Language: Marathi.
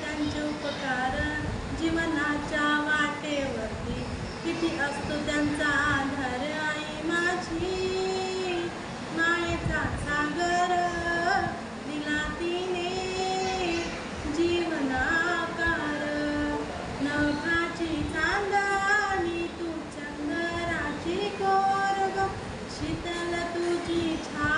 त्यांचे उपकार जीवनाच्या वाटेवरती. किती असतो त्यांचा आधार आई माझी. मायेचा सागर दिला तिने जीवनाकार नभाची चांदणी तू चंद्राची कोर ग शीतल तुझी छा